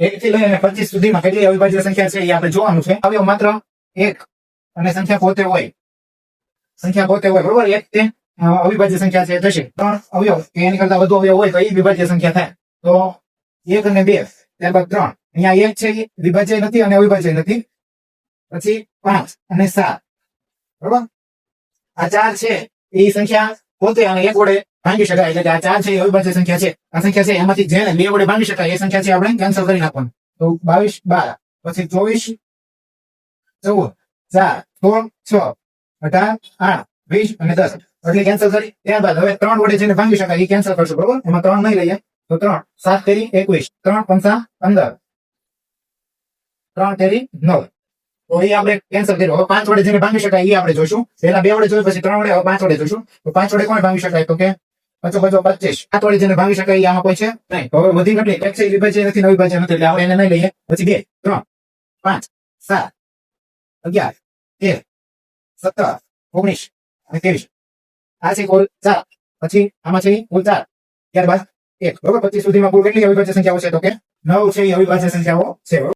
એક થી લઈને પચીસ સુધીમાં કેટલી અવિભાજ્ય સંખ્યા છે એ આપણે જોવાનું છે. અવયવ માત્ર એક અને સંખ્યા પોતે હોય. સંખ્યા પોતે હોય, બરોબર? એક તે અવિભાજ્ય સંખ્યા છે, થશે. ત્રણ અવયવ, કે એની કરતા વધુ અવયવ હોય તો એ વિભાજ્ય સંખ્યા થાય. તો એક અને બે, ત્યારબાદ ત્રણ. અહીંયા એક છે એ વિભાજ્ય નથી અને અવિભાજ્ય નથી. પછી પાંચ અને સાત. બરોબર? આ ચાર છે, એ સંખ્યા પોતે અને એક વડે ભાંગી શકાય એટલે કે આ ચાર છે એ અવિભાજ્ય સંખ્યા છે આ સંખ્યા છે એમાંથી જેને બે વડે ભાંગી શકાય એ સંખ્યા છે આપણે કેન્સલ કરી નાખવાનું તો બાવીસ બાર પછી ચોવીસ ચૌદ ચાર સોળ છ અઢાર આઠ વીસ અને દસ એટલે કેન્સલ કરી ત્યારબાદ હવે ત્રણ વડે જેને ભાંગી શકાય એ કેન્સલ કરશું બરોબર એમાં ત્રણ નહીં લઈએ તો ત્રણ સાત તેરી એકવીસ ત્રણ પંચા પંદર ત્રણ તેરી નવ તો એ આપણે કેન્સલ કર્યું હવે પાંચ વડે જેને ભાંગી શકાય એ આપણે જોઈશું પહેલા બે વડે જોયું પછી ત્રણ વડે, હવે પાંચ વડે જોઈશું તો પાંચ વડે કોણ ભાંગી શકાય? તો કે પચો પચો પચીસ સાત વડે જેને શકાય આમાં કોઈ છે નહીં. હવે વધી ઘટી એક છે નથી નવી નથી એટલે એને લઈએ. પછી બે, ત્રણ, પાંચ, સાત, અગિયાર, તેર, સત્તર, ઓગણીસ અને ત્રીસ આ છે કુલ ચાર. પછી આમાં છે કુલ ચાર. ત્યારબાદ એક. બરોબર? પચીસ સુધીમાં કુલ કેટલી અવિભાજ્ય સંખ્યાઓ છે? તો કે નવ છે એ અવિભાજ્ય સંખ્યાઓ છે.